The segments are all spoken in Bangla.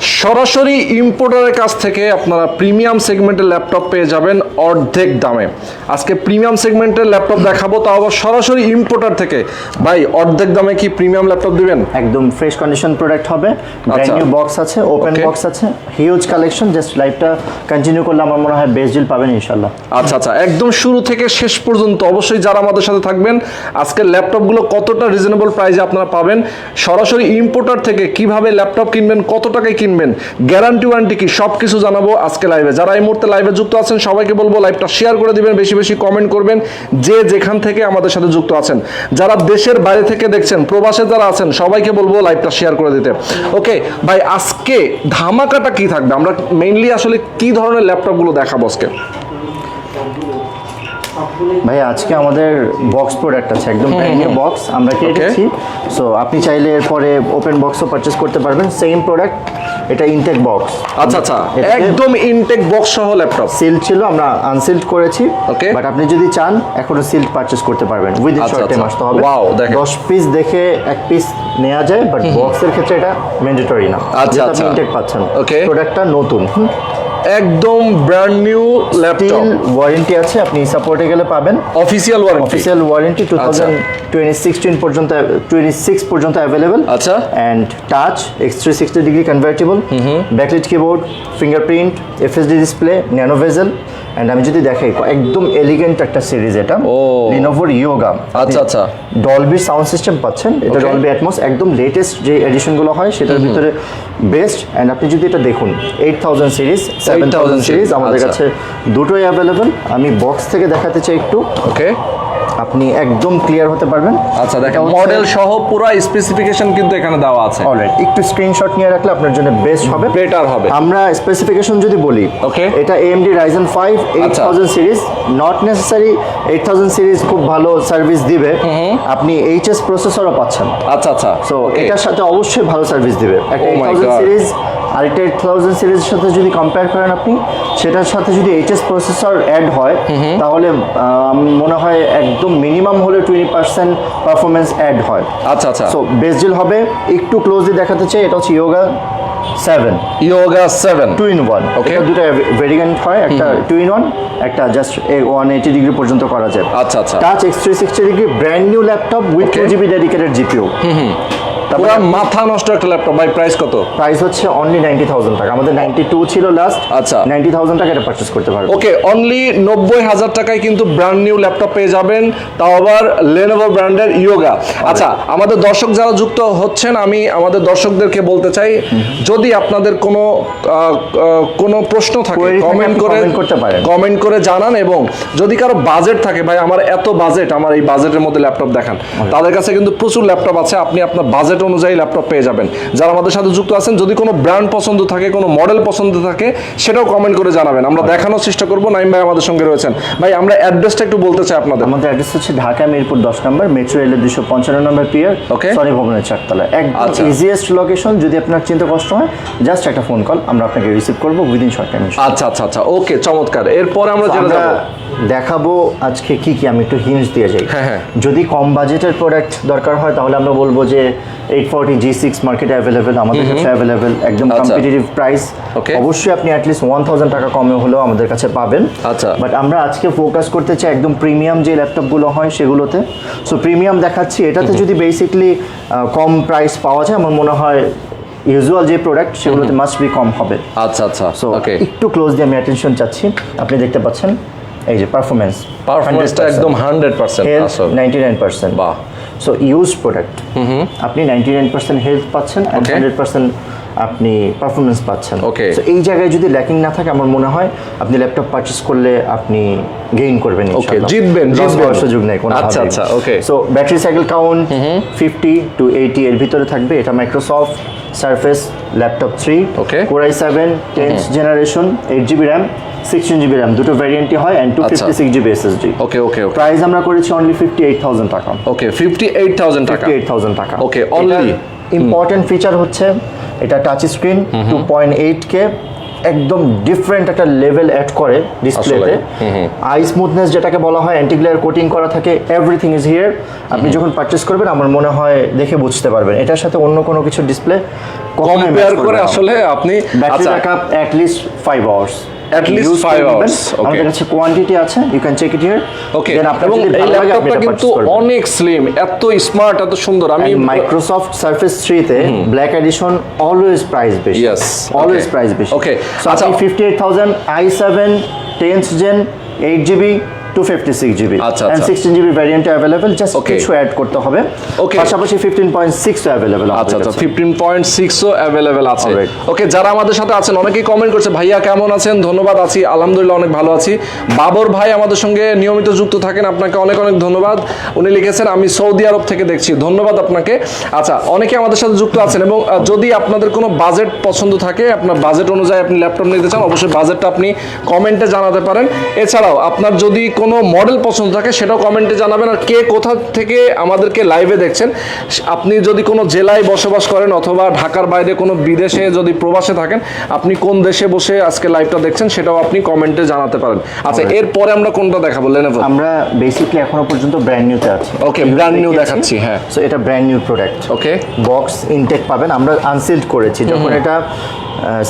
সরাসরি ইম্পোর্টারের কাছ থেকে আপনারা প্রিমিয়াম সেগমেন্টের ল্যাপটপ পেয়ে যাবেন অর্ধেক দামে। আজকে প্রিমিয়াম সেগমেন্টের ল্যাপটপ দেখাবো তাও আবার সরাসরি ইম্পোর্টার থেকে। ভাই অর্ধেক দামে কি প্রিমিয়াম ল্যাপটপ দিবেন? একদম ফ্রেশ কন্ডিশন প্রোডাক্ট হবে। ব্র্যান্ড নিউ বক্স আছে ওপেন বক্স আছে। হিউজ কালেকশন জাস্ট লাইফটা কন্টিনিউ করলে আমার মনে হয় বেস্ট ডিল পাবেন ইনশাল্লাহ আচ্ছা আচ্ছা। একদম শুরু থেকে শেষ পর্যন্ত অবশ্যই যারা আমাদের সাথে থাকবেন আজকের ল্যাপটপগুলো কতটা রিজনেবল প্রাইসে আপনারা পাবেন সরাসরি ইম্পোর্টার থেকে কীভাবে ল্যাপটপ কিনবেন কত টাকায় কিনবেন গ্যারান্টি ওয়ারেন্টি কি? সব কিছু জানাব আজকে লাইভে যারা এই মুহূর্তে লাইভে যুক্ত আছেন, সবাইকে বলব লাইভটা শেয়ার করে দিবেন, বেশি বেশি কমেন্ট করবেন, যে যেখান থেকে আমাদের সাথে যুক্ত আছেন। যারা দেশের বাইরে থেকে দেখছেন, প্রবাসে যারা আছেন, সবাইকে বলব লাইভটা শেয়ার করে দিতে। ওকে ভাই, আজকে ধামাকাটা কি থাকবে? আমরা মেইনলি আসলে কি ধরনের ল্যাপটপগুলো দেখাবো আজকে? ভাই আজকে আমাদের বক্স প্রোডাক্ট আছে একদম ব্র্যান্ড নিউ বক্স আমরা কেটেছি সো আপনি চাইলে এরপরে ওপেন বক্সও পারচেস করতে পারবেন। সেম প্রোডাক্ট এটা ইনটেক বক্স আচ্ছা আচ্ছা একদম ইনটেক বক্স সহ ল্যাপটপ সিল ছিল আমরা আনসিল্ড করেছি। ওকে বাট আপনি যদি চান এখনও সিল্ড পারচেস করতে পারবেন। উইদিন আচ্ছা, শর্ট টাইম। আসতে হবে। Wow, দেখেন। দশ পিস দেখে এক পিস নেওয়া যায় বাট বক্সের ক্ষেত্রে এটা ম্যান্ডেটরি না। আচ্ছা, আচ্ছা। ইনটেক পাচ্ছেন। ওকে প্রোডাক্টটা নতুন। একদম ব্র্যান্ড নিউ ল্যাপটপ ওয়ারেন্টি আছে আপনি সাপোর্টে গেলে পাবেন। Official warranty official warranty two thousand twenty sixteen পর্যন্ত টোয়েন্টি সিক্স পর্যন্ত अवेलेबल আচ্ছা। And touch x three sixty degree convertible backlight keyboard fingerprint FSD display nano bezel and আমি যদি দেখাই একদম এলিগেন্ট একটা সিরিজ এটা। ও। লিনোভোর ইয়োগা আচ্ছা, আচ্ছা। ডলবি সাউন্ড সিস্টেম পাচ্ছেন। এটা. ডলবি অ্যাটমস একদম লেটেস্ট যে এডিশনগুলো হয় সেটার ভিতরে বেস্ট অ্যান্ড আপনি যদি এটা দেখুন eight thousand series seven thousand series আমাদের আচ্ছা। কাছে দুটোই অ্যাভেলেবেল আমি বক্স থেকে দেখাতে চাই একটু। ওকে আপনি একদম ক্লিয়ার হতে পারবেন। আচ্ছা দেখেন মডেল সহ পুরো স্পেসিফিকেশন কিন্তু এখানে দেওয়া আছে। অলরাইট একটু স্ক্রিনশট নিয়ে রাখলে আপনার জন্য বেস্ট হবে। বেটার হবে। আমরা স্পেসিফিকেশন যদি বলি ওকে এটা AMD Ryzen 5 আচ্ছা। 8000 সিরিজ নট নেসেসারি 8000 সিরিজ খুব ভালো সার্ভিস দিবে। আপনি এইচএস প্রসেসরও পাচ্ছেন। আচ্ছা আচ্ছা। সো এটার সাথে অবশ্যই ভালো সার্ভিস দিবে। একটা Oh my 8000 God. সিরিজ আরেকটা 8000 সিরিজের সাথে যদি কম্পেয়ার করেন আপনি সেটার সাথে যদি এইচএস প্রসেসর অ্যাড হয় তাহলে মনে হয় একদম মিনিমাম হলে টোয়েন্টি পার্সেন্ট পারফরমেন্স অ্যাড হয়। আচ্ছা আচ্ছা। সো বেস্ট ডিল হবে একটু ক্লোজলি দেখাতে চাই এটা হচ্ছে Yoga seven Yoga seven two in one okay দুটো ভেরিয়েন্ট হয় একটা টু ইন ওয়ান একটা জাস্ট ওয়ান এইটি ডিগ্রি পর্যন্ত করা যায়। আচ্ছা, আচ্ছা। Touch x three sixty degree brand new laptop with two GB dedicated GPU পুরো মাথা নষ্ট একটা ল্যাপটপ ভাই প্রাইস কত? প্রাইস হচ্ছে অনলি নাইনটি থাউজেন্ড টাকা। আমাদের নাইনটি টু ছিল লাস্ট আচ্ছা। নাইনটি থাউজেন্ড টাকা এটা পারচেস করতে পারবেন ওকে অনলি নব্বই হাজার টাকায় কিন্তু ব্র্যান্ড নিউ ল্যাপটপ পেয়ে যাবেন। তাও আবার লেনোভো ব্র্যান্ডের ইয়োগা আচ্ছা আমাদের দর্শক যারা যুক্ত হচ্ছেন আমি আমাদের দর্শকদেরকে বলতে চাই যদি আপনাদের কোনো কোনো প্রশ্ন থাকে কমেন্ট করে করতে পারেন। কমেন্ট করে জানান এবং যদি কারও বাজেট থাকে ভাই আমার এত বাজেট আমার এই বাজেটের মধ্যে ল্যাপটপ দেখান। তাদের কাছে কিন্তু প্রচুর ল্যাপটপ আছে আপনি আপনার বাজেট অনুযায়ী ল্যাপটপ পেয়ে যাবেন। যারা আমাদের সাথে যুক্ত আছেন যদি কোনো ব্র্যান্ড পছন্দ থাকে কোনো মডেল পছন্দ থাকে সেটাও কমেন্ট করে জানাবেন। আমরা দেখানোর চেষ্টা করব নাইম ভাই আমাদের সঙ্গে রয়েছেন। ভাই আমরা অ্যাড্রেসটা একটু বলতে চাই আপনাদের। আমাদের অ্যাড্রেস হচ্ছে ঢাকা মিরপুর দশ নম্বর মেট্রো রেলের দুশো পঞ্চান্ন নম্বর পিয়ার Okay. সরি ভবনের চারতলা। একদম আচ্ছা। ইজিয়েস্ট লোকেশন যদি আপনার চিন্তা কষ্ট হয় জাস্ট একটা ফোন কল আমরা আপনাকে রিসিভ করব উইদিন শর্ট টাইম আচ্ছা আচ্ছা আচ্ছা ওকে চমৎকার। এরপরে আমরা যেটা যাব। দেখাবো আজকে কি কি আমি একটু হিন্স দিয়ে যাই। হ্যাঁ, হ্যাঁ। যদি কম বাজেটের প্রোডাক্ট দরকার হয় তাহলে আমরা বলব যে এইট ফোরটি জি সিক্স মার্কেটে অ্যাভেলেবেল আমাদের কাছে অ্যাভেলেবেল একদম আচ্ছা। Competitive price Okay. অবশ্যই আপনি অ্যাটলিস্ট ওয়ান থাউজেন্ড টাকা কমে হলেও আমাদের কাছে পাবেন। আচ্ছা। বাট আমরা আজকে ফোকাস করতে চাই একদম প্রিমিয়াম যে ল্যাপটপগুলো হয় সেগুলোতে। সো প্রিমিয়াম দেখাচ্ছি। এটাতে যদি বেসিকলি কম প্রাইস পাওয়া যায় আমার মনে হয় ইউজুয়াল যে প্রোডাক্ট সেগুলোতে মাস্ট বি কম হবে। আচ্ছা আচ্ছা। সো ওকে একটু ক্লোজ দিয়ে আমি অ্যাটেনশন চাচ্ছি। আপনি দেখতে পাচ্ছেন এই যে পারফরমেন্স পারফরমেন্সটা একদম hundred percent health ninety nine percent বাহ। সো ইউজ প্রোডাক্ট আপনি নাইনটি নাইন পার্সেন্ট হেলথ পাচ্ছেন. হান্ড্রেড পার্সেন্ট আপনি পারফরমেন্স পাচ্ছেন। ওকে সো এই জায়গায় যদি ল্যাকিং না থাকে আমার মনে হয় আপনি ল্যাপটপ পারচেস করলে আপনি গেইন করবেন ইনশাআল্লাহ। জিতবেন, জিতবেন। সুযোগ নেই কোনো আচ্ছা, আচ্ছা, okay. So battery cycle count fifty two eighty এর ভিতরে থাকবে। এটা Microsoft Surface laptop three okay core i seven tenth generation eight GB RAM sixteen GB RAM দুটো ভ্যারিয়েন্টই হয় and two. Fifty six GB SSD okay okay okay price আমরা করেছি অনলি ফিফটি এইট থাউজেন্ড টাকা। ওকে ফিফটি এইট থাউজেন্ড টাকা। এইট থাউজেন্ড টাকা। Okay, only? ইম্পর্টেন্ট ফিচার হচ্ছে এটা touch screen two point eight K একদম ডিফারেন্ট একটা লেভেল অ্যাড করে ডিসপ্লেতে আই স্মুথনেস যেটাকে বলা হয় অ্যান্টি গ্লেয়ার কোটিং করা থাকে এভরিথিং ইজ হিয়ার আপনি যখন পারচেস করবেন আমার মনে হয় দেখে বুঝতে পারবেন। এটার সাথে অন্য কোনো কিছু ডিসপ্লে কম্পেয়ার করে আসলে আপনি battery backup at least five hours At least five hours, okay. আমাদের কাছে কোয়ান্টিটি আছে you can check it here okay এবং এই ল্যাপটপটা কিন্তু অনেক স্লিম এত স্মার্ট এত সুন্দর। আমি মাইক্রোসফট সার্ফেস তে ব্ল্যাক এডিশন অলওয়েজ প্রাইস বেশি। ইয়েস অলওয়েজ প্রাইস বেশি। ওকে আচ্ছা। আপনি fifty eight thousand I seven tenth gen eight GB two fifty six GB আচ্ছা। সিক্সটিন জিবি ভ্যারিয়েন্টে অ্যাভেলেবেল জাস্ট. কিছু অ্যাড করতে হবে। Okay. পাশাপাশি ফিফটিন পয়েন্ট অ্যাভেলেবেল আচ্ছা আচ্ছা ফিফটিন পয়েন্ট সিক্সও অ্যাভেলেবেল আছে। ওকে যারা আমাদের সাথে আছেন অনেকেই কমেন্ট করছে ভাইয়া কেমন আছেন? ধন্যবাদ আছি আলহামদুলিল্লাহ অনেক ভালো আছি। বাবর ভাই আমাদের সঙ্গে নিয়মিত যুক্ত থাকেন আপনাকে অনেক অনেক ধন্যবাদ। উনি লিখেছেন আমি সৌদি আরব থেকে দেখছি। ধন্যবাদ আপনাকে। আচ্ছা অনেকে আমাদের সাথে যুক্ত আছেন এবং যদি আপনাদের কোনো বাজেট পছন্দ থাকে আপনার বাজেট অনুযায়ী আপনি ল্যাপটপ নিতে চান অবশ্যই বাজেটটা আপনি কমেন্টে জানাতে পারেন। এছাড়াও আপনার যদি কোনো মডেল পছন্দ থাকে সেটাও কমেন্টে জানাবেন। আর কে কোথা থেকে আমাদেরকে লাইভে দেখছেন আপনি যদি কোনো জেলায় বসবাস করেন অথবা ঢাকার বাইরে কোনো বিদেশে যদি প্রবাসে থাকেন আপনি কোন দেশে বসে আজকে লাইভটা দেখছেন সেটাও আপনি কমেন্টে জানাতে পারেন। আচ্ছা এরপরে আমরা কোনটা দেখাবো? লেনেভো আমরা বেসিকলি এখনও পর্যন্ত ব্র্যান্ড নিউতে আছি। ওকে brand নিউ দেখাচ্ছি, হ্যাঁ। সো এটা brand new product okay box intact পাবেন। আমরা আনসিল্ড করেছি। যখন এটা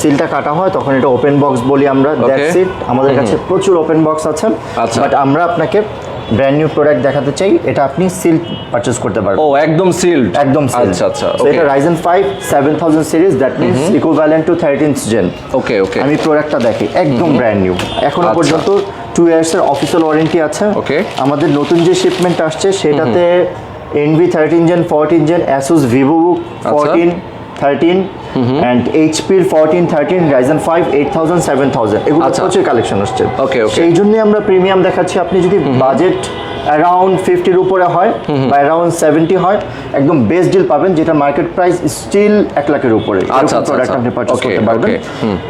সিলটা কাটা হয় তখন এটা ওপেন বক্স বলি আমরা দ্যাটস ইট আমাদের কাছে প্রচুর ওপেন বক্স আছে আচ্ছা। বাট আমরা আপনাকে ব্র্যান্ড নিউ প্রোডাক্ট দেখাতে চাই এটা আপনি সিল পারচেজ করতে পারবেন। ও একদম সিল্ড একদম sealed. আচ্ছা আচ্ছা এটা Ryzen five seven thousand series that means equivalent to thirteenth gen okay okay আমি প্রোডাক্টটা দেখি একদম ব্র্যান্ড নিউ এখনও আচ্ছা। পর্যন্ত টু ইয়ার্স এর অফিসিয়াল ওয়ারেন্টি আছে। ওকে আমাদের নতুন যে শিপমেন্ট আসছে সেটাতে Envy thirteen gen fourteen gen Asus Vivo fourteen thirteen and এইচপির fourteen thirteen Ryzen five eight thousand seven thousand এগুলো আচ্ছা। প্রচুর কালেকশন আসছে। Okay, okay. সেই জন্যই আমরা প্রিমিয়াম দেখাচ্ছি। আপনি যদি বাজেট অ্যারাউন্ড ফিফটির উপরে হয় বা অ্যারাউন্ড সেভেন্টি হয়। একদম বেস্ট ডিল পাবেন যেটা মার্কেট প্রাইস স্টিল এক লাখের উপরে। আচ্ছা, প্রোডাক্ট। আপনি পারচেস করতে পারবেন। okay,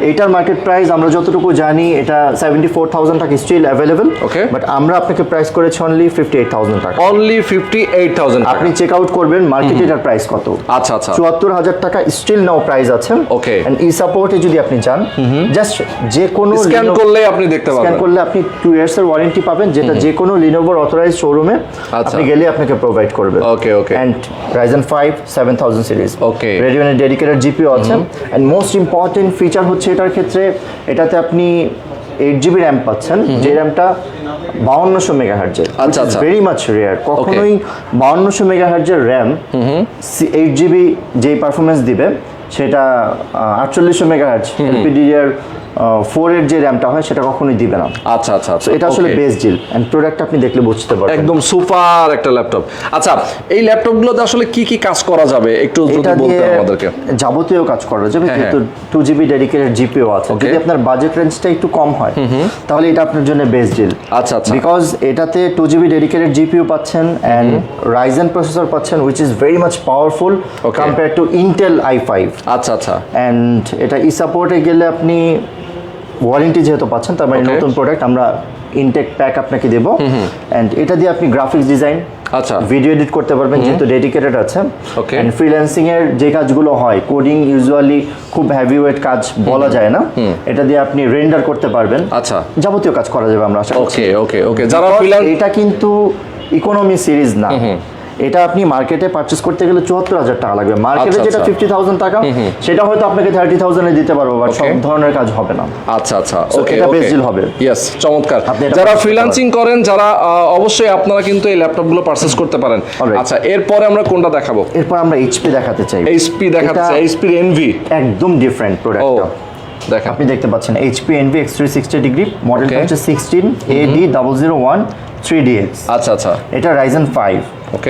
এইটার মার্কেট প্রাইস আমরা যতটুকু জানি এটা সেভেন্টি ফোর থাউজেন্ড টাকা স্টিল অ্যাভেলেবেল Okay. বাট আমরা আপনাকে প্রাইস করেছি অনলি ফিফটি এইট থাউজেন্ড টাকা। অনলি ফিফটি এইট থাউজেন্ড আপনি চেক আউট করবেন মার্কেটে এটার প্রাইস কত। আচ্ছা আচ্ছা। চুয়াত্তর হাজার টাকা স্টিল নাও প্রাইস আছে। Okay. ই সাপোর্টে যদি আপনি চান জাস্ট যে কোনো স্ক্যান করলে আপনি দেখতে পাবেন স্ক্যান করলে আপনি টু ইয়ার্স এর ওয়ারেন্টি পাবেন যেটা যে কোনো লিনোভোর অথরাইজ শোরুমে আচ্ছা। আপনি গেলে আপনাকে প্রোভাইড করবে। Okay okay and Ryzen five seven thousand series Okay. রেডিওনের ডেডিকেটেড জিপিও আছে। এন্ড মোস্ট ইম্পর্টেন্ট ফিচার হচ্ছে এটার ক্ষেত্রে এটাতে আপনি এইট জিবি র্যাম পাচ্ছেন। যে র্যামটা বাউন্নশো মেগা হার্জের আচ্ছা, আচ্ছা। ভেরি মাচ রেয়ার কখনোই বাউন্নশো মেগা হার্জের র্যাম এইট জিবি যেই পারফরমেন্স দিবে সেটা আটচল্লিশশো মেগা হার্জ এলপিডিআর ফোর এর যে র্যামটা হয় সেটা কখনোই দিবে না। আচ্ছা আচ্ছা আচ্ছা। এটা আসলে. বেস্ট ডিল এন্ড প্রোডাক্ট আপনি দেখলে বুঝতে পারবেন। একদম সুপার একটা ল্যাপটপ আচ্ছা এই ল্যাপটপগুলোতে আসলে কি কি কাজ করা যাবে? একটু যদি দিয়ে আমাদেরকে। যাবতীয় কাজ করা যাবে যেহেতু টু জিবি ডেডিকেটেড জিপিও আছে। যদি আপনার বাজেট রেঞ্জটা একটু কম হয় তাহলে এটা আপনার জন্য বেস্ট ডিল আচ্ছা, আচ্ছা। বিকজ এটাতে টু জিবি ডেডিকেটেড জিপিও পাচ্ছেন অ্যান্ড রাইজেন প্রসেসর পাচ্ছেন which is very much powerful. Compare to Intel I five আচ্ছা আচ্ছা। এন্ড এটা ই সাপোর্টে গেলে আপনি ওয়ারেন্টি যেহেতু পাচ্ছেন তার মানে নতুন প্রোডাক্ট আমরা ইনটেক প্যাক আপনাকে দেবো। অ্যান্ড এটা দিয়ে আপনি গ্রাফিক্স ডিজাইন আচ্ছা। ভিডিও এডিট করতে পারবেন যেহেতু ডেডিকেটেড আছে। ওকে এন্ড ফ্রিল্যান্সিং এর যে কাজগুলো হয় কোডিং ইউজুয়ালি খুব হেভি ওয়েট কাজ বলা যায় না। এটা দিয়ে আপনি রেন্ডার করতে পারবেন। আচ্ছা। যাবতীয় কাজ করা যাবে আমরা আশা করছি। ওকে ওকে ওকে যারা ফ্রিল্যান্স এটা কিন্তু ইকোনমি সিরিজ না। এটা আপনি মার্কেটে পারচেস করতে গেলে চুয়াত্তর হাজার টাকা লাগবে। মার্কেটে আচ্ছা, যেটা আচ্ছা। ফিফটি থাউজেন্ড টাকা সেটা হয়তো আপনাকে থার্টি থাউজেন্ডে দিতে পারব বাট সব ধরনের কাজ হবে না। আচ্ছা আচ্ছা। ওকে এটা best deal হবে। ইয়েস চমৎকার। যারা ফ্রিল্যান্সিং করেন যারা অবশ্যই আপনারা কিন্তু এই ল্যাপটপগুলো পারচেস করতে পারেন। আচ্ছা এরপরে আমরা কোনটা দেখাবো? এরপর আমরা এইচপি দেখাতে চাই। এইচপি দেখাচ্ছে এটা এইচপির এনভি একদম ডিফারেন্ট ও প্রোডাক্টটা দেখেন আপনি দেখতে পাচ্ছেন HP Envy x three sixty degree মডেলটা হচ্ছে sixteen A D double zero one three D X আচ্ছা আচ্ছা। এটা Ryzen five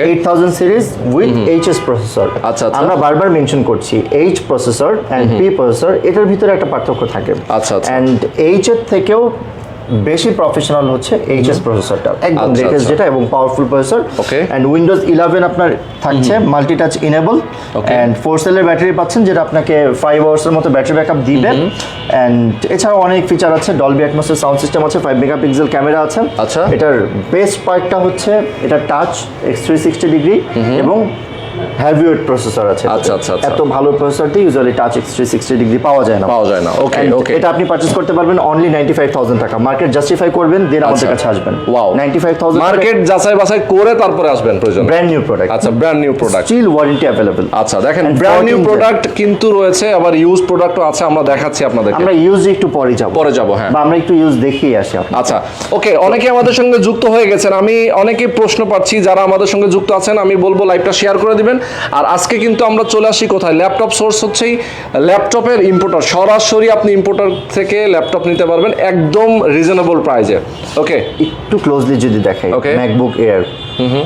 eight thousand series with HS processor আচ্ছা, আচ্ছা। আমরা বারবার মেনশন করছি H processor and P processor এটার ভিতরে একটা পার্থক্য থাকে। আচ্ছা, এন্ড এইচ এর থেকেও বেশি প্রফেশনাল হচ্ছে এইচএস প্রসেসরটা একদম আচ্ছা, লেটেস্ট আচ্ছা। যেটা এবং powerful processor okay and Windows eleven আপনার থাকছে multi touch enable. And four সেলের ব্যাটারি পাচ্ছেন যেটা আপনাকে ফাইভ আওয়ার্সের মতো ব্যাটারি ব্যাকআপ দিবে। অ্যান্ড এছাড়াও অনেক ফিচার আছে ডলবি অ্যাটমসের সাউন্ড সিস্টেম আছে ফাইভ মেগাপিক্সেল ক্যামেরা আছে। আচ্ছা। এটার বেস্ট পার্টটা হচ্ছে এটা touch x three sixty degree এবং হ্যাভিওয়েট প্রসেসর আছে। আচ্ছা, আচ্ছা, আচ্ছা। এত ভালো usually touch x three sixty degree পাওয়া যায় না। পাওয়া যায় না। And okay. এটা আপনি করতে পারবেন অনলি নাইনটি ফাইভ থাউজেন্ড টাকা। মার্কেট জাস্টিফাই করবেন দেন আমাদের আচ্ছা। কাছে আসবেন। Wow ninety five thousand market যাচাই বাছাই করে তারপরে আসবেন প্রয়োজন। ব্র্যান্ড নিউ প্রোডাক্ট আচ্ছা brand new product still warranty available আচ্ছা দেখেন ব্র্যান্ড নিউ প্রোডাক্ট কিন্তু রয়েছে আবার ইউজ প্রোডাক্টও আছে আমরা দেখাচ্ছি আপনাদেরকে। আমরা ইউজ একটু পরে যাব। পরে যাব হ্যাঁ। বা আমরা একটু ইউজ দেখিয়ে আসি আচ্ছা ওকে অনেকে আমাদের সঙ্গে যুক্ত হয়ে গেছেন। আমি অনেকে প্রশ্ন পাচ্ছি যারা আমাদের সঙ্গে যুক্ত আছেন আমি বলব লাইভটা শেয়ার করে দিবেন। আর আজকে কিন্তু আমরা চলে আসি কোথায়? ল্যাপটপ সোর্স হচ্ছেই ল্যাপটপের ইম্পোর্টার সরাসরি আপনি ইম্পোর্টার থেকে ল্যাপটপ নিতে পারবেন একদম রিজনেবল প্রাইজে ওকে একটু ক্লোজলি যদি দেখাই Okay. MacBook Air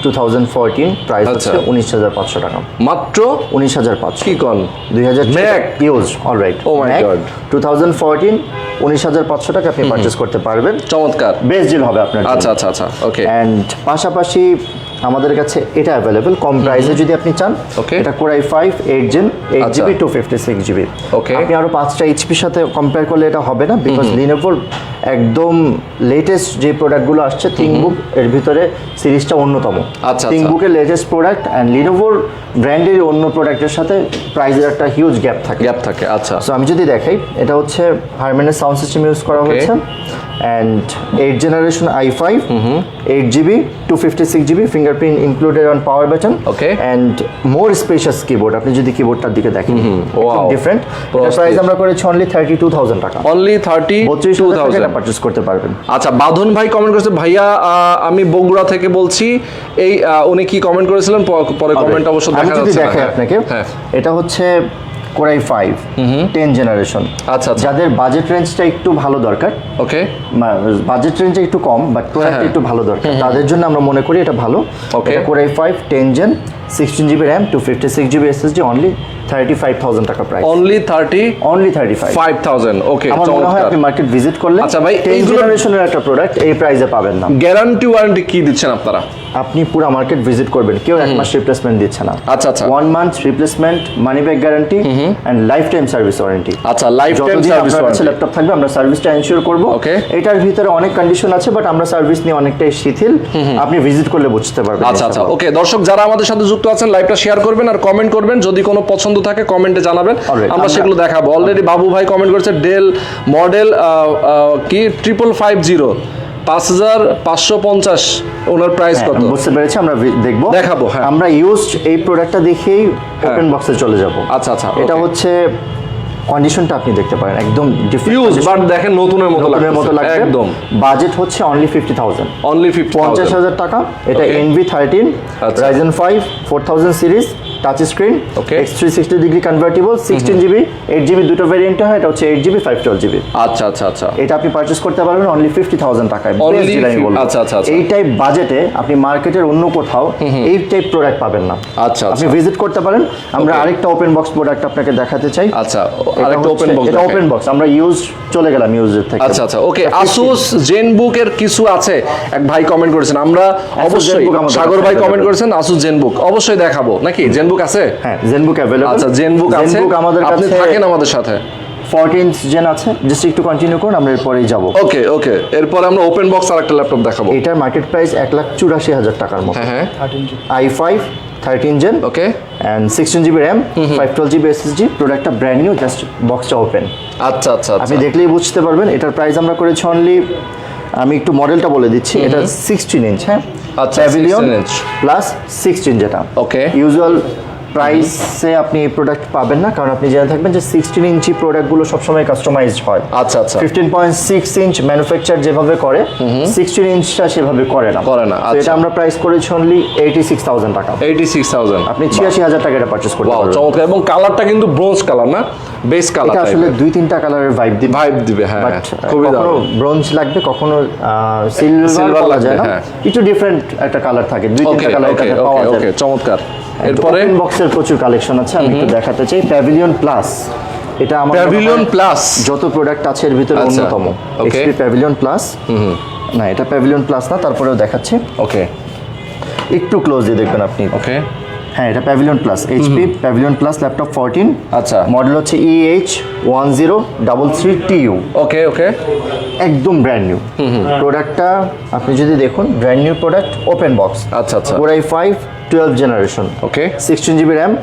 two thousand fourteen price আচ্ছা। হচ্ছে উনিশ হাজার পাঁচশো টাকা। মাত্র উনিশ হাজার পাঁচশো। কি কন? ইউজ অলরাইট পাঁচশো টাকা আপনি করতে পারবেন। চমৎকার। বেস্ট ডিল হবে আপনার আচ্ছা আচ্ছা আচ্ছা। ওকে পাশাপাশি আমাদের কাছে এটা অ্যাভেলেবেল কম প্রাইসে যদি আপনি চান Okay. এটা core i five eight gen eight. GB two fifty six GB. আপনি আরও পাঁচটা এইচপির সাথে কম্পেয়ার করলে এটা হবে না বিকজ লিনোভোর একদম লেটেস্ট যে প্রোডাক্টগুলো আসছে থিংবুক এর ভিতরে সিরিজটা অন্যতম। আচ্ছা। থিংবুকের লেটেস্ট প্রোডাক্ট অ্যান্ড লিনোভোর ব্র্যান্ডের অন্য প্রোডাক্টের সাথে প্রাইসের একটা হিউজ গ্যাপ থাকে। গ্যাপ থাকে আচ্ছা। সো আমি যদি দেখাই এটা হচ্ছে হারমেনের সাউন্ড সিস্টেম ইউজ করা হয়েছে and eight generation i five eight GB two fifty six GB fingerprint included on power button Okay. And more spacious keyboard আপনি যদি কিবোর্ডটার দিকে দেখেন Wow. Different price. আমরা করেছি অনলি থার্টি টু থাউজেন্ড টাকা অনলি থার্টি বত্রিশ টু হাজার টাকা থাউজেন্ড পারচেস করতে পারবেন। আচ্ছা বাঁধন ভাই কমেন্ট করেছে ভাইয়া আমি বগুড়া থেকে বলছি। এই উনি কি কমেন্ট করেছিলেন? পরে কমেন্ট অবশ্য দেখা যাচ্ছে না। আপনাকে হ্যাঁ। এটা হচ্ছে কোরাই ফাইভ টেন জেনারেশন আচ্ছা। যাদের বাজেট রেঞ্জটা একটু ভালো দরকার ওকে বাজেট রেঞ্জে একটু কম বাট প্রোডাক্ট হ্যাঁ। একটু ভালো দরকার। তাদের জন্য আমরা মনে করি এটা ভালো। Okay core i five ten gen sixteen GB RAM two fifty six GB SSD only thirty five thousand টাকা price only thirty only thirty five five thousand okay আমার মনে হয় আপনি মার্কেট ভিজিট করলে আচ্ছা ভাই, এইগুলো- জেনারেশনের একটা প্রোডাক্ট এই প্রাইসে পাবেন না। গ্যারান্টি ওয়ারেন্টি কি দিচ্ছেন আপনারা? আপনি পুরো মার্কেট ভিজিট করবেন। কেউ এক মাস রিপ্লেসমেন্ট দিচ্ছে না। আচ্ছা, আচ্ছা। One month replacement money back guarantee and life time service warranty আচ্ছা লাইফ টাইম সার্ভিস কাছে ল্যাপটপ থাকবে আমরা সার্ভিসটা এনশিওর করব. এটার ভিতরে অনেক কন্ডিশন আছে বাট আমরা সার্ভিস নিয়ে অনেকটাই শিথিল। আপনি ভিজিট করলে বুঝতে পারবেন আচ্ছা আচ্ছা। ওকে দর্শক যারা আমাদের সাথে যুক্ত আছেন লাইভটা শেয়ার করবেন আর কমেন্ট করবেন। যদি কোনো পছন্দ থাকে কমেন্টে জানাবেন। আমরা- সেগুলো দেখাবো। অলরেডি বাবু ভাই কমেন্ট করেছে ডেল মডেল কি? ট্রিপল ফাইভ জিরো পাঁচ হাজার পাঁচশো পঞ্চাশ। ওনার প্রাইস হ্যাঁ, কত? বুঝতে পেরেছি আমরা দেখব। দেখাবো, হ্যাঁ। আমরা ইউজড এই প্রোডাক্টটা দেখেই ওপেন বক্সে চলে যাব। আচ্ছা, আচ্ছা, এটা হচ্ছে কন্ডিশনটা আপনি দেখতে পারেন একদম ইউজ বাট দেখেন নতুনের মতো নতুনের মতো লাগছে একদম। বাজেট হচ্ছে only fifty thousand only fifty পঞ্চাশ হাজার টাকা। এটা. এনভি থার্টিন আচ্ছা। Ryzen five four thousand series touch screen Okay. X three sixty degree convertible sixteen GB eight GB দুটো ভ্যারিয়েন্ট হয় এটা হচ্ছে eight GB five twelve GB আচ্ছা আচ্ছা আচ্ছা। এটা আপনি পারচেস করতে পারবেন অনলি ফিফটি থাউজেন্ড টাকায়। আচ্ছা, আচ্ছা, আচ্ছা। এই টাইপ বাজেটে আপনি মার্কেটের অন্য কোথাও এই টাইপ প্রোডাক্ট পাবেন না। আচ্ছা, আপনি আচ্ছা। ভিজিট করতে পারেন। আমরা আরেকটা ওপেন বক্স প্রোডাক্ট আপনাকে দেখাতে চাই। আচ্ছা আরেকটা ওপেন বক্স এটা ওপেন বক্স আমরা ইউজ চলে গেলাম ইউজের থেকে। আচ্ছা আচ্ছা। ওকে আসুস জেনবুকের কিছু আছে। এক ভাই কমেন্ট করেছেন। আমরা অবশ্যই সাগর ভাই কমেন্ট করেছেন আসুস জেনবুক অবশ্যই দেখাবো। নাকি? জেনবুক আছে? হ্যাঁ জেনবুক অ্যাভেলেবল আচ্ছা জেনবুক আছে? জেনবুক আমাদের আপনি কাছে থাকেন আমাদের সাথে? ফোরটিন জেন আছে। জাস্ট একটু কন্টিনিউ করুন আমরা এরপরেই যাব। ওকে ওকে এরপর আমরা ওপেন বক্স আর একটা ল্যাপটপ দেখাবো। এটার মার্কেট প্রাইস এক লাখ চুরাশি হাজার টাকার মতো। হ্যাঁ হ্যাঁ। I five thirteen gen okay and sixteen GB RAM five twelve GB SSD প্রোডাক্টটা ব্র্যান্ড নিউ জাস্ট বক্সটা ওপেন আচ্ছা আচ্ছা আচ্ছা। আপনি দেখলেই বুঝতে পারবেন এটার প্রাইস আমরা করেছি অনলি আমি একটু মডেলটা বলে দিচ্ছি এটা সিক্সটিন ইঞ্চ হ্যাঁ? আচ্ছা, প্যাভিলিয়ন 16 inch। প্লাস সিক্সটিন যেটা Okay. ইউজুয়াল প্রাইসে আপনি এই প্রোডাক্ট পাবেন না কারণ আপনি জেনে থাকবেন যে সিক্সটিন ইঞ্চি প্রোডাক্টগুলো সবসময় কাস্টমাইজড হয়। আচ্ছা আচ্ছা। Fifteen point six inch manufacture যেভাবে করে সিক্সটিন ইঞ্চটা সেভাবে করে না। করে না, আচ্ছা। এটা আমরা প্রাইস করেছি অনলি এইটি সিক্স থাউজেন্ড টাকা। এইটি সিক্স থাউজেন্ড আপনি ছিয়াশি হাজার টাকা এটা পারচেস করতে পারবেন। চমৎকার। এবং কালারটা কিন্তু ব্রোঞ্জ কালার না? বেস কালার এটা আসলে দুই তিনটা কালারের ভাইব দিবে। ভাইব দিবে হ্যাঁ হ্যাঁ, খুবই কখনো ব্রোঞ্জ লাগবে কখনো সিলভার লাগবে, যায় না। হ্যাঁ। একটু ডিফারেন্ট একটা কালার থাকে দুই তিনটা কালার পাওয়া ওকে যায়। চমৎকার। এরপরে? বক্সের প্রচুর কালেকশন আছে আমি একটু দেখাতে চাই। প্যাভিলিয়ন প্লাস এটা আমার প্যাভিলিয়ন প্লাস যত প্রোডাক্ট আছে এর ভিতরে আচ্ছা, অন্যতম. এক্সপি প্যাভিলিয়ন প্লাস না এটা প্যাভিলিয়ন প্লাস না তারপরেও দেখাচ্ছি। ওকে একটু ক্লোজ দিয়ে দেখবেন আপনি। ওকে হ্যাঁ এটা Pavilion plus HP Pavilion plus laptop fourteen আচ্ছা। মডেল হচ্ছে E EH one zero double three TU okay okay একদম ব্র্যান্ড নিউ প্রোডাক্টটা আপনি যদি দেখুন brand new product open box আচ্ছা আচ্ছা। Core i five twelve generation okay sixteen GB RAM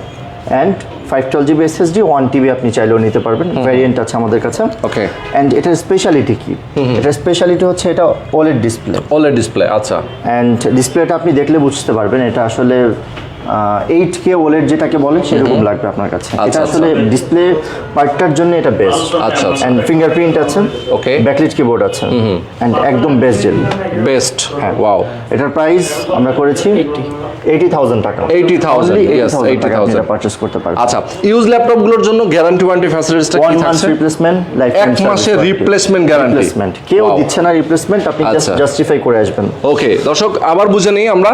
and five twelve GB SSD one TB আপনি চাইলেও নিতে পারবেন ভ্যারিয়েন্ট আছে আমাদের কাছে। ওকে অ্যান্ড এটার স্পেশালিটি কি? এটার স্পেশালিটি হচ্ছে এটা ওলেড ডিসপ্লে ওলেড ডিসপ্লে আচ্ছা। অ্যান্ড ডিসপ্লেটা আপনি দেখলে বুঝতে পারবেন এটা আসলে এইট কে ওলেড যেটাকে বলে সেরকম লাগবে আপনার কাছে। আচ্ছা, এটা আচ্ছা। আসলে ডিসপ্লে পার্টটার জন্য এটা বেস্ট আচ্ছা, আচ্ছা। অ্যান্ড ফিঙ্গারপ্রিন্ট আছে ওকে ব্যাকলিট কিবোর্ড আছে। অ্যান্ড একদম বেস্ট জেল বেস্ট হ্যাঁ। ওয়াও এটার প্রাইস আমরা করেছি এইটি থাউজেন্ড টাকা। 80,000, yes, 80,000 পারচেস করতে পারবেন। আচ্ছা ইউজ ল্যাপটপগুলোর জন্য গ্যারান্টি ওয়ারেন্টি ফ্যাসিলিটিসটা ওয়ান কি থাকছে? রিপ্লেসমেন্ট লাইফ এক মাসের রিপ্লেসমেন্ট guarantee? রিপ্লেসমেন্ট কেউ দিচ্ছে না রিপ্লেসমেন্ট আপনি জাস্ট আচ্ছা। জাস্টিফাই করে আসবেন। ওকে দর্শক আবার বুঝে নিই আমরা।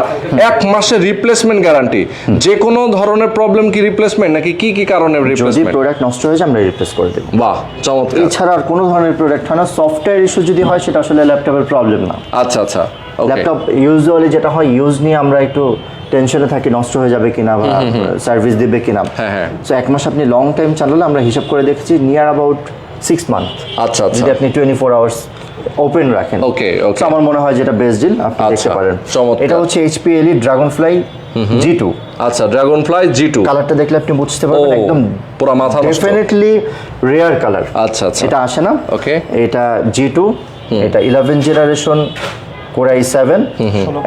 এক মাসের রিপ্লেসমেন্ট গ্যারান্টি যে কোনো ধরনের প্রবলেম কি রিপ্লেসমেন্ট নাকি কি কি কারণে যদি প্রোডাক্ট নষ্ট হয়ে যায় আমরা রিপ্লেস করে দেবো। বাহ চমৎকার। এছাড়া আর কোনো ধরনের প্রোডাক্ট হয় না। সফটওয়্যার ইস্যু যদি হয় সেটা আসলে ল্যাপটপের প্রবলেম না। আচ্ছা আচ্ছা ল্যাপটপ ইউজুয়ালি যেটা হয় ইউজ নিয়ে আমরা একটু টেনশনে থাকি নষ্ট হয়ে যাবে কিনা বা সার্ভিস দিবে কিনা। হ্যাঁ, হ্যাঁ। সো এক মাস আপনি লং টাইম চালালে আমরা হিসাব করে দেখেছি নিয়ার অ্যাবাউট সিক্স মান্থ আচ্ছা আচ্ছা। যদি আপনি টোয়েন্টি ফোর আওয়ার্স ওপেন রাখেন। ওকে ওকে আমার মনে হয় যেটা বেস্ট ডিল আপনি দেখতে আচ্ছা, পারেন। এটা হচ্ছে HP Elite Dragonfly G two আচ্ছা ড্রাগন ফ্লাই জি টু কালারটা দেখলে আপনি বুঝতে পারবেন একদম পুরো মাথা নষ্ট। ডেফিনেটলি রেয়ার কালার আচ্ছা আচ্ছা। এটা আসে না। ওকে এটা জি টু এটা eleven generation core i seven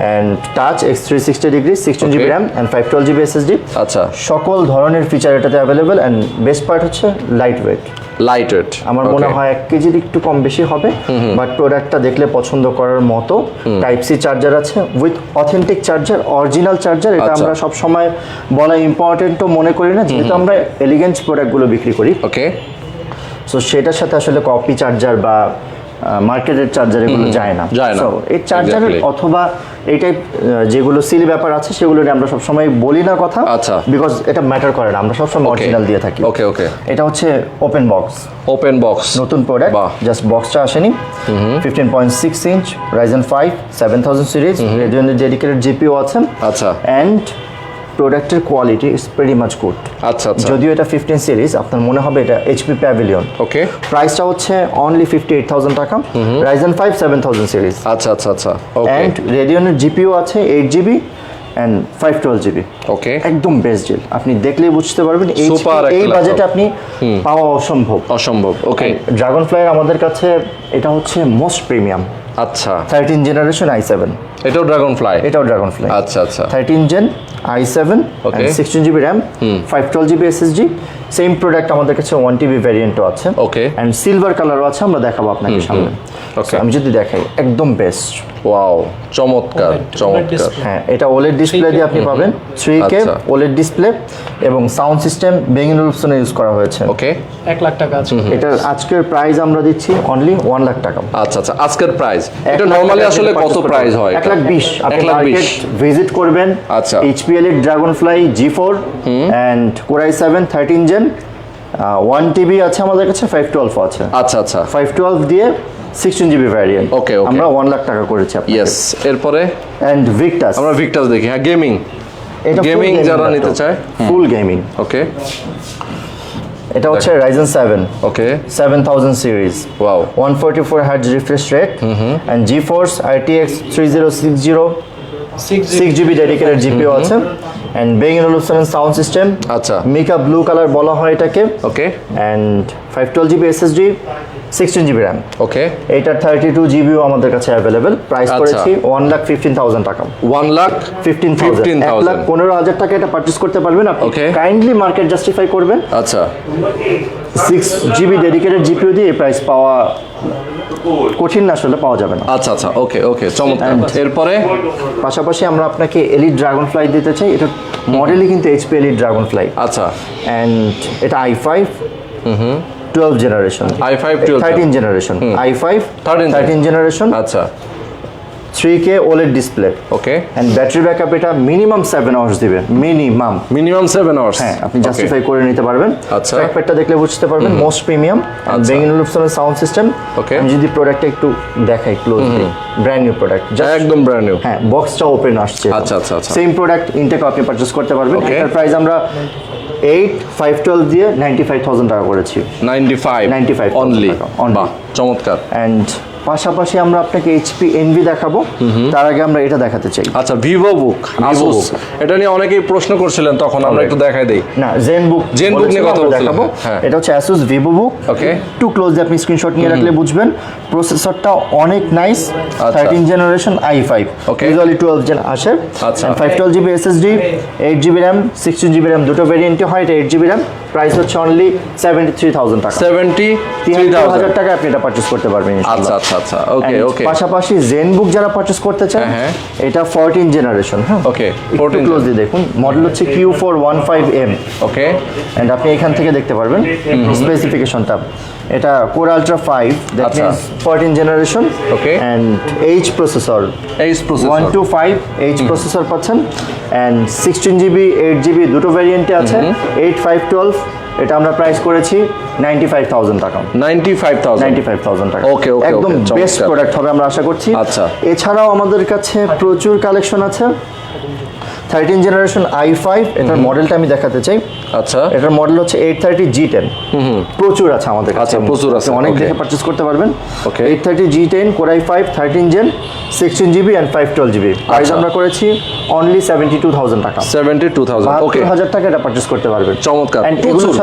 and touch x three sixty degree sixteen GB RAM and five twelve GB SSD আচ্ছা। সকল ধরনের ফিচার এটাতে অ্যাভেলেবেল অ্যান্ড বেস্ট পার্ট হচ্ছে লাইট ওয়েট লাইট ওয়েট আমার মনে হয় এক কেজির একটু কম বেশি হবে বাট প্রোডাক্টটা দেখলে পছন্দ করার মতো। টাইপ সি চার্জার আছে with authentic charger original charger এটা আচ্ছা। আমরা সব সময় বলা ইম্পর্টেন্টও মনে করি না যেহেতু আমরা এলিগেন্স প্রোডাক্টগুলো বিক্রি করি। ওকে সো সেটার সাথে আসলে কপি চার্জার বা মার্কেটের চার্জার এগুলো যায় না। যায় না। এই চার্জার অথবা এই টাইপ যেগুলো সিল ব্যাপার আছে সেগুলো নিয়ে আমরা সবসময় বলি না কথা আচ্ছা। বিকজ এটা ম্যাটার করে না। আমরা সবসময় অরিজিনাল দিয়ে থাকি। ওকে ওকে এটা হচ্ছে ওপেন বক্স ওপেন বক্স নতুন প্রোডাক্ট। জাস্ট বক্সটা আসেনি। Fifteen point six inch Ryzen five seven thousand series রেডিওনের dedicated GPU আছে। আচ্ছা। অ্যান্ড প্রোডাক্টের quality is very much good আচ্ছা যদিও এটা ফিফটিন সিরিজ আপনার মনে হবে এটা এইচপি প্যাভিলিয়ন ওকে প্রাইসটা হচ্ছে অনলি ফিফটি এইট থাউজেন্ড টাকা Ryzen five seven thousand series আচ্ছা আচ্ছা আচ্ছা। ওকে অ্যান্ড রেডিওনের জিপিও আছে eight GB and five twelve GB okay একদম বেস্ট ডিল আপনি দেখলেই বুঝতে পারবেন এই এই বাজেটে আপনি পাওয়া অসম্ভব। অসম্ভব। ওকে ড্রাগন ফ্লাই আমাদের কাছে এটা হচ্ছে মোস্ট প্রিমিয়াম আচ্ছা। থার্টিন জেনারেশন আই সেভেন এটাও ড্রাগন ফ্লাই এটাও ড্রাগন ফ্লাই আচ্ছা আচ্ছা। Thirteen gen i seven Okay. Sixteen GB RAM five twelve GB SSD same product আমাদের কাছে ওয়ান টিবি ভ্যারিয়েন্টও আছে। ওকে অ্যান্ড সিলভার কালারও আছে আমরা দেখাবো আপনাকে সামনে। ওকে আমি যদি দেখাই একদম বেস্ট ওয়াও চমৎকার চমৎকার। হ্যাঁ এটা ওলেড ডিসপ্লে দিয়ে আপনি পাবেন। Three K. ওলেড ডিসপ্লে এবং সাউন্ড সিস্টেম বেঙ্গিন রুলসনে ইউজ করা হয়েছে। ওকে এক লাখ টাকা আছে। এটার আজকের প্রাইস আমরা দিচ্ছি অনলি ওয়ান লাখ টাকা। আচ্ছা আচ্ছা আজকের প্রাইস এটা নরমালি আসলে কত প্রাইস হয় এক লাখ বিশ। এক আপনি লাখ বিশ। মার্কেট ভিজিট করবেন। আচ্ছা। এইচপিএল এর Dragonfly G four and core i seven thirteen gen one TB আছে আমাদের কাছে ফাইভ টুয়েলভ আছে। আচ্ছা আচ্ছা। ফাইভ টুয়েলভ দিয়ে সিক্সটিন জিবি ভ্যারিয়েন্ট okay. আমরা ওয়ান লাখ টাকা করেছি ইয়েস এরপরে? অ্যান্ড ভিক্টাস আমরা ভিক্টাস দেখি হ্যাঁ গেমিং gaming যারা নিতে চায়, ফুল গেমিং ওকে এটা হচ্ছে Ryzen seven okay seven thousand series wow 144 hertz refresh rate and GeForce RTX 3060 six 6 GB dedicated GPU আছে। And Bang & Olufsen sound system আচ্ছা। মিকা ব্লু কালার বলা হয় এটাকে। ওকে and 512 GB SSD 16 GB RAM ওকে এইটার 32 জিবিও আমাদের কাছে অ্যাভেলেবেল প্রাইস আচ্ছা। করেছি ওয়ান লাখ ফিফটিন থাউজেন্ড টাকা। ওয়ান লাখ ফিফটিন ফিফটিন এক লাখ পনেরো হাজার টাকা এটা পারচেস করতে পারবেন আপনি. কাইন্ডলি মার্কেট জাস্টিফাই করবেন। আচ্ছা। সিক্স জিবি ডেডিকেটেড জিপিউ দিয়ে প্রাইস পাওয়া কঠিন না আসলে পাওয়া যাবে না। আচ্ছা আচ্ছা ওকে ওকে চমৎকার। এরপরে? পাশাপাশি আমরা আপনাকে এলিট ড্রাগন ফ্লাই দিতে চাই। এটা মডেলই কিন্তু এইচপি এলিট ড্রাগন ফ্লাই আচ্ছা। অ্যান্ড এটা i five hmm. Twelve generation i5 12 thirteen generation i five 13 thirteen generation আচ্ছা। Three K OLED display okay and battery backup এটা মিনিমাম সেভেন আওয়ার্স দিবে। মিনিমাম মিনিমাম সেভেন আওয়ার্স হ্যাঁ আপনি জাস্টিফাই করে নিতে পারবেন। আচ্ছা। ট্র্যাকপ্যাডটা দেখলে বুঝতে পারবেন মোস্ট প্রিমিয়াম। বেঙ্গল লুপসনের সাউন্ড সিস্টেম Okay. আমি যদি প্রোডাক্টটা একটু দেখাই ক্লোজলি ব্র্যান্ড নিউ প্রোডাক্ট একদম ব্র্যান্ড নিউ হ্যাঁ বক্সটা ওপেন আসছে আচ্ছা, আচ্ছা, আচ্ছা। সেম প্রোডাক্ট ইনটেক আপনি পারচেস করতে পারবেন. এটার প্রাইস আমরা এইট ফাইভ টুয়েলভ দিয়ে নাইনটি ফাইভ থাউজেন্ড টাকা করেছি। নাইনটি ফাইভ 95,000 অনলি টাকা, only। বাহ চমৎকার। অ্যান্ড পাশাপাশি আমরা আপনাকে এইচপি এনভি দেখাবো। তার আগে আমরা এটা দেখাতে চাই। আচ্ছা ভিভো বুক আসুস এটা নিয়ে অনেকেই প্রশ্ন করছিলেন তখন আমরা একটু দেখাই দেই। না জেন বুক জেন বুক নিয়ে কথা দেখাবো। হ্যাঁ। এটা হচ্ছে অ্যাসুস ভিভো বুক ওকে একটু ক্লোজ আপনি স্ক্রিনশট নিয়ে রাখলে বুঝবেন। প্রসেসরটা অনেক নাইস আচ্ছা। Thirteen generation i five Okay. Usually twelve gen আসে। আচ্ছা। Five twelve GB SSD eight GB RAM sixteen GB RAM দুটো ভেরিয়েন্টে হয় এটা এইট জিবি র্যাম প্রাইস হচ্ছে অনলি সেভেন্টি থ্রি থাউজেন্ড টাকা সেভেন্টি হাজার টাকা আপনি এটা পারচেস করতে পারবেন আচ্ছা। আচ্ছা আচ্ছা। ওকে ওকে পাশাপাশি জেন বুক যারা পারচেস করতে চান হ্যাঁ, হ্যাঁ। এটা ফোরটিন জেনারেশন হ্যাঁ? Okay, একটু 14 ক্লোজলি দেখুন। মডেল হচ্ছে Q four one five M okay and আপনি এখান থেকে দেখতে পারবেন স্পেসিফিকেশনটা এটা core ultra five that. Means fourteen generation okay and H processor H one processor two five H processor পাচ্ছেন। And sixteen GB eight GB দুটো ভ্যারিয়েন্টে আছে। এইট ফাইভ টুয়েলভ এটা আমরা প্রাইস করেছি নাইনটি ফাইভ থাউজেন্ড টাকা। Ninety five thousand ninety five thousand টাকা ওকে ওকে একদম বেস্ট প্রোডাক্ট হবে আমরা আশা করছি। আচ্ছা। এছাড়াও আমাদের কাছে প্রচুর কালেকশন আছে। থার্টিন জেনারেশন আই ফাইভ এটার মডেলটা আমি দেখাতে চাই। আচ্ছা। এটার মডেল হচ্ছে এইট থার্টি জি টেন প্রচুর আছে আমাদের কাছে। আচ্ছা, প্রচুর আছে, অনেক দেখে পারচেস করতে পারবেন। Okay eight thirty G ten core i five thirteen gen sixteen GB and five twelve GB price. আমরা করেছি অনলি সেভেন্টি টু থাউজেন্ড টাকা। সেভেন্টি টু থাউজেন্ড ওকে হাজার টাকা এটা পারচেস করতে পারবেন। চমৎকার।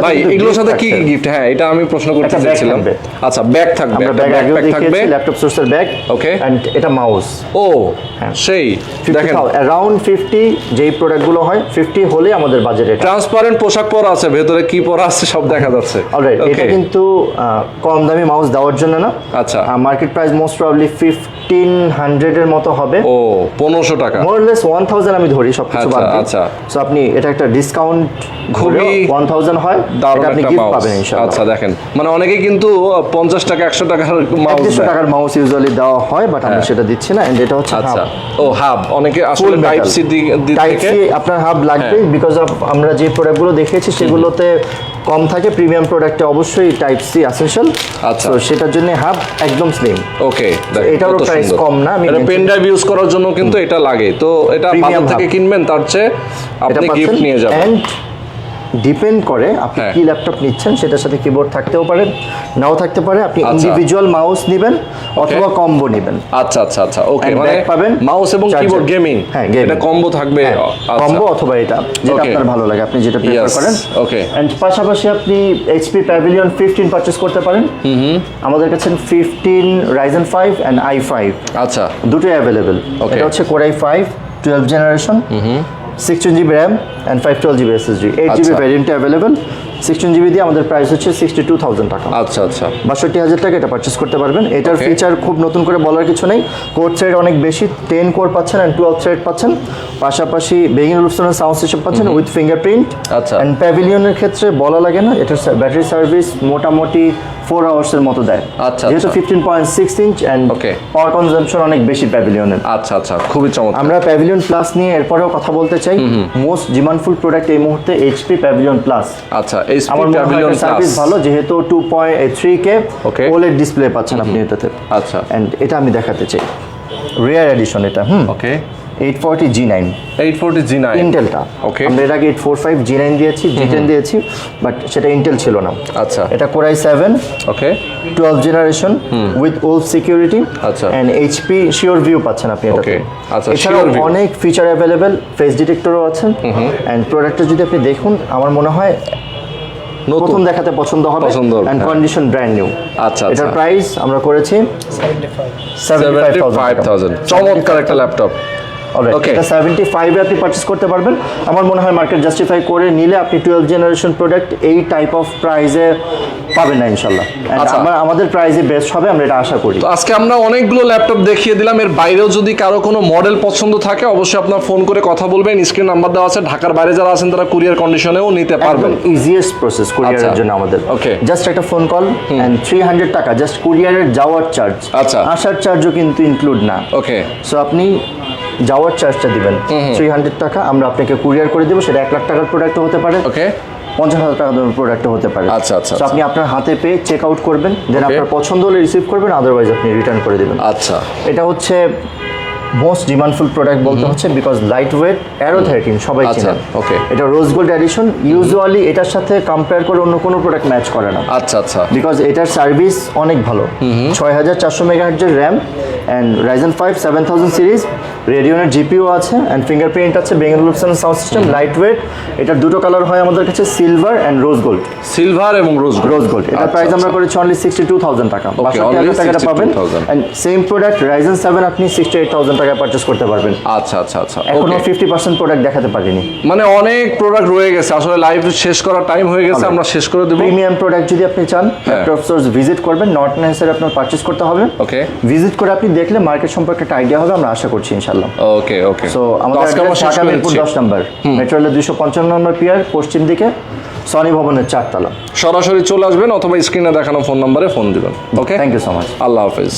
ভাই এগুলোর সাথে কি গিফট হ্যাঁ এটা আমি প্রশ্ন করতে চাইছিলাম আচ্ছা ব্যাগ থাকবে। ব্যাগ ব্যাকপ্যাক থাকবে? ল্যাপটপ সোর্সের ব্যাগ ওকে অ্যান্ড এটা মাউস ও হ্যাঁ। সেই দেখেন। অ্যারাউন্ড ফিফটি যেই প্রোডাক্টগুলো হয় ফিফটি হলে আমাদের বাজেটে ট্রান্সপারেন্ট পোশাক পরা আছে ভেতরে কি পরা আছে সব দেখা যাচ্ছে। অলরাইট এটা কিন্তু কম দামি মাউস দেওয়ার জন্য না। আচ্ছা। Market price most probably fifteen হান্ড্রেডের মতো হবে। ও পনেরোশো টাকা। মোরলেস ওয়ান থাউজেন্ড আমি ধরি সব কিছু বাদ আচ্ছা, আচ্ছা। সো আপনি এটা একটা ডিসকাউন্ট খুবই ওয়ান থাউজেন্ড হয় দারুণ আপনি গিফট পাবেন ইনশাআল্লাহ। আচ্ছা দেখেন। মানে অনেকে কিন্তু পঞ্চাশ টাকা একশো টাকার মাউস একশো টাকার মাউস ইউজুয়ালি দেওয়া হয় বাট আমি সেটা দিচ্ছি না এন্ড এটা হচ্ছে আচ্ছা। ও হাব অনেকে আসলে টাইপ সি টাইপ থেকে আপনার হাব লাগবে বিকজ অফ আমরা যে প্রোডাক্টগুলো দেখেছি সেগুলোতে কম থাকে প্রিমিয়াম প্রোডাক্টে অবশ্যই টাইপ সি অ্যাসেনশিয়াল আচ্ছা। তো সেটার জন্য হাব একদম স্লিম ওকে এটারও প্রাইস কম না, আমি পেন ড্রাইভ ইউজ করার জন্য কিন্তু এটা লাগে। তো এটা বাজার থেকে কিনবেন তার চেয়ে আপনি গিফট নিয়ে যাবেন। ডিপেন্ড করে আপনি হ্যাঁ। কি ল্যাপটপ নিচ্ছেন সেটার সাথে কিবোর্ড থাকতেও পারে নাও থাকতে পারে আপনি আচ্ছা। ইন্ডিভিজুয়াল মাউস নেবেন অথবা কম্বো নেবেন। আচ্ছা আচ্ছা আচ্ছা। ওকে মানে পাবেন, মাউস এবং। কিবোর্ড গেমিং হ্যাঁ। এটা কম্বো থাকবে। আচ্ছা। কম্বো অথবা এটা যেটা আপনার ভালো লাগে আপনি যেটা প্রেফার করেন। ওকে এন্ড পাশাপাশি আপনি এইচপি প্যাভিলিয়ন ফিফটিন পারচেস করতে পারেন। হুম আমাদের কাছে fifteen Ryzen five and i five আচ্ছা। দুটোই অ্যাভেলেবেল Okay. এটা হচ্ছে core i five twelve generation sixteen GB RAM and five twelve GB SSD eight GB. ভ্যারিয়েন্টে available sixteen GB দিয়ে আমাদের প্রাইস হচ্ছে সিক্সটি টু থাউজেন্ড টাকা। আচ্ছা আচ্ছা। বাষট্টি হাজার টাকা এটা পারচেস করতে পারবেন। এটার. ফিচার খুব নতুন করে বলার কিছু নেই। কোর থ্রেড অনেক বেশি টেন কোর পাচ্ছেন অ্যান্ড টুয়েলভ থ্রেড পাচ্ছেন। পাশাপাশি বেগিং রুফসনের সাউন্ড সিস্টেম পাচ্ছেন উইথ ফিঙ্গারপ্রিন্ট আচ্ছা। অ্যান্ড প্যাভিলিয়নের ক্ষেত্রে বলা লাগে না এটার ব্যাটারি সার্ভিস মোটামুটি ফোর আওয়ার্সের মতো দেয়। আচ্ছা, যেহেতু। Fifteen point six inch and. Power consumption অনেক বেশি প্যাভিলিয়নের আচ্ছা আচ্ছা খুবই চমৎকার। আমরা প্যাভিলিয়ন প্লাস নিয়ে এরপরেও কথা বলতে চাই। মোস্ট ডিমান্ডফুল প্রোডাক্ট এই মুহূর্তে এইচপি প্যাভিলিয়ন প্লাস আচ্ছা এই আমার প্যাভিলিয়ন সার্ভিস ভালো যেহেতু two point three K. OLED display পাচ্ছেন আপনি এটাতে। আচ্ছা। অ্যান্ড এটা আমি দেখাতে চাই। রেয়ার এডিশন এটা হুম। Okay eight forty G nine eight forty G nine ইন্টেলটা. আমরা এর আগে নাইন দিয়েছি জি টেন দিয়েছি বাট সেটা ইন্টেল ছিল না। আচ্ছা। এটা core i seven okay twelve generation with Wolf security আচ্ছা। এইচপি শিওর ভিউ পাচ্ছেন আপনি এটাতে। আচ্ছা, এছাড়াও অনেক ফিচার অ্যাভেলেবেল ফেস ডিটেক্টরও আছে অ্যান্ড প্রোডাক্টটা যদি আপনি দেখুন আমার মনে হয় নতুন। প্রথম দেখাতে পছন্দ হবে। হ্যাঁ। কন্ডিশন ব্র্যান্ড নিউ আচ্ছা এটার প্রাইস আমরা করেছি সেভেন্টি ফাইভ থাউজেন্ড চমৎকার একটা ল্যাপটপ ওকে এটা সেভেন্টি ফাইভে আপনি পারচেস করতে পারবেন। আমার মনে হয় মার্কেট জাস্টিফাই করে নিলে আপনি টুয়েলভ জেনারেশন প্রোডাক্ট এই টাইপ অফ প্রাইসে পাবেন না ইনশাল্লাহ আচ্ছা। আমার আমাদের প্রাইসে বেস্ট হবে আমরা এটা আশা করি। তো আজকে আমরা অনেকগুলো ল্যাপটপ দেখিয়ে দিলাম। এর বাইরেও যদি কারও কোনো মডেল পছন্দ থাকে অবশ্যই আপনার ফোন করে কথা বলবেন। স্ক্রিন নাম্বার দেওয়া আছে। ঢাকার বাইরে যারা আছেন তারা কুরিয়ার কন্ডিশনেও নিতে পারবেন। ইজিয়েস্ট প্রসেস কুরিয়ারের। জন্য আমাদের। Okay. জাস্ট একটা phone call and three hundred টাকা জাস্ট কুরিয়ারের যাওয়ার চার্জ আচ্ছা। আসার চার্জও কিন্তু ইনক্লুড না। ওকে সো আপনি যাওয়ার চার্জটা দিবেন। থ্রি হান্ড্রেড টাকা আমরা আপনাকে কুরিয়ার করে দেবো সেটা এক লাখ টাকার প্রোডাক্ট হতে পারে। ওকে পঞ্চাশ হাজার টাকা দামের প্রোডাক্টও হতে পারে। আচ্ছা, আচ্ছা, আপনি আপনার হাতে পেয়ে চেক আউট করবেন দেন আপনার পছন্দ হলে রিসিভ করবেন আদারওয়াইজ আপনি রিটার্ন করে দেবেন। আচ্ছা। এটা হচ্ছে মোস্ট ডিমান্ডফুল প্রোডাক্ট বলতে হচ্ছে because light weight Aero thirteen সবাই আচ্ছা, চিনেন okay. এটা রোজ গোল্ড এডিশন ইউজুয়ালি এটার সাথে কম্পেয়ার করে অন্য কোনো প্রোডাক্ট ম্যাচ করে না। আচ্ছা আচ্ছা। বিকজ এটার সার্ভিস অনেক ভালো। ছয় হাজার চারশো মেগাহার্জের RAM and Ryzen five seven thousand series রেডিওনের GPU আছে অ্যান্ড ফিঙ্গারপ্রিন্ট আছে Bang Olufsen sound system lightweight এটার দুটো কালার হয় আমাদের কাছে silver and rose gold silver এবং রোজ রোজ গোল্ড আচ্ছা, প্রাইস আমরা করেছি অনলি সিক্সটি টু থাউজেন্ড টাকা বাষট্টি only হাজার টাকাটা পাবেন। 62,000 and same product Ryzen seven আপনি সিক্সটি এইট থাউজেন্ড টাকায় পারচেস করতে পারবেন। আচ্ছা আচ্ছা আচ্ছা এখনও ফিফটি পার্সেন্ট প্রোডাক্ট দেখাতে পারিনি। মানে অনেক প্রোডাক্ট রয়ে গেছে আসলে লাইভ শেষ করার টাইম হয়ে গেছে আমরা শেষ করে দেবো। প্রিমিয়াম প্রোডাক্ট যদি আপনি চান হ্যাঁ। ভিজিট করবেন নট আপনার পারচেস করতে হবে। ওকে ভিজিট করে আপনি দেখলে মার্কেট সম্পর্কে একটা আইডিয়া হবে আমরা আশা করছি ইনশাল্লাহ ওকে ওকে সো আমাদের ঢাকা মিরপুর দশ নম্বর। মেট্রো দুইশো পঞ্চান্ন নম্বর পিয়ার পশ্চিম দিকে সনি ভবনের চারতলা। সরাসরি চলে আসবেন অথবা স্ক্রিনে দেখানো ফোন নাম্বারে ফোন দিবেন। Okay thank you so much আল্লাহ হাফেজ।